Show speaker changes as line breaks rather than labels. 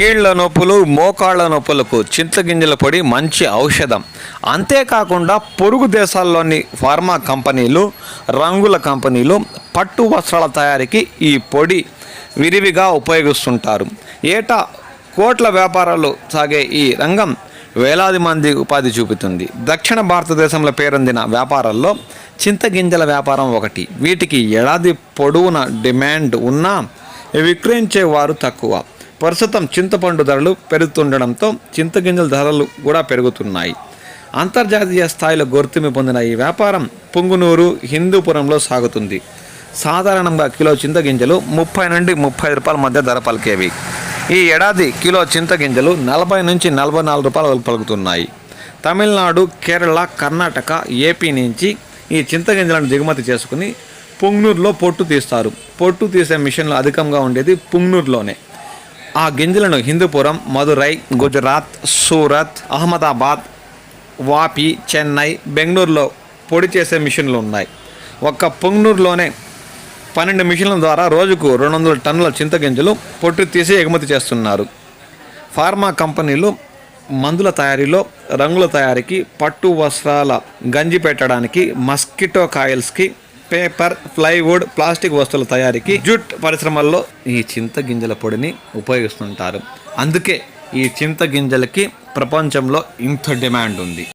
కీళ్ళ నొప్పులు మోకాళ్ళ నొప్పులకు చింతగింజల పొడి మంచి ఔషధం. అంతేకాకుండా పొరుగు దేశాల్లోని ఫార్మా కంపెనీలు రంగుల కంపెనీలు పట్టు వస్త్రాల తయారీకి ఈ పొడి విరివిగా ఉపయోగిస్తుంటారు. ఏటా కోట్ల వ్యాపారాలు సాగే ఈ రంగం వేలాది మంది ఉపాధి చూపుతుంది. దక్షిణ భారతదేశంలో పేరొందిన వ్యాపారాల్లో చింతగింజల వ్యాపారం ఒకటి. వీటికి ఏడాది పొడవున డిమాండ్ ఉన్నా విక్రయించే వారు తక్కువ. ప్రస్తుతం చింతపండు ధరలు పెరుగుతుండడంతో చింతగింజల ధరలు కూడా పెరుగుతున్నాయి. అంతర్జాతీయ స్థాయిలో గుర్తింపు పొందిన ఈ వ్యాపారం పుంగునూరు హిందూపురంలో సాగుతుంది. సాధారణంగా కిలో చింతగింజలు ముప్పై నుండి ముప్పై రూపాయల మధ్య ధర పలికేవి. ఈ ఏడాది కిలో చింతగింజలు నలభై నుంచి నలభై నాలుగు రూపాయలు పలుకుతున్నాయి. తమిళనాడు కేరళ కర్ణాటక ఏపీ నుంచి ఈ చింతగింజలను దిగుమతి చేసుకుని పుంగ్నూరులో పొట్టు తీస్తారు. పొట్టు తీసే మిషన్లు అధికంగా ఉండేది పుంగ్నూరులోనే. ఆ గింజలను హిందూపురం మదురై గుజరాత్ సూరత్ అహ్మదాబాద్ వాపి చెన్నై బెంగళూరులో పొడి చేసే మిషన్లు ఉన్నాయి. ఒక్క పొంగనూరులోనే పన్నెండు మిషన్ల ద్వారా రోజుకు రెండు వందల టన్నుల చింతగింజలు పొట్టు తీసి ఎగుమతి చేస్తున్నారు. ఫార్మా కంపెనీలు మందుల తయారీలో రంగుల తయారీకి పట్టు వస్త్రాల గంజి పెట్టడానికి మస్కిటో కాయిల్స్కి పేపర్ ప్లైవుడ్ ప్లాస్టిక్ వస్తువుల తయారీకి జూట్ పరిశ్రమల్లో ఈ చింతగింజల పొడిని ఉపయోగిస్తుంటారు. అందుకే ఈ చింతగింజలకి ప్రపంచంలో ఇంత డిమాండ్ ఉంది.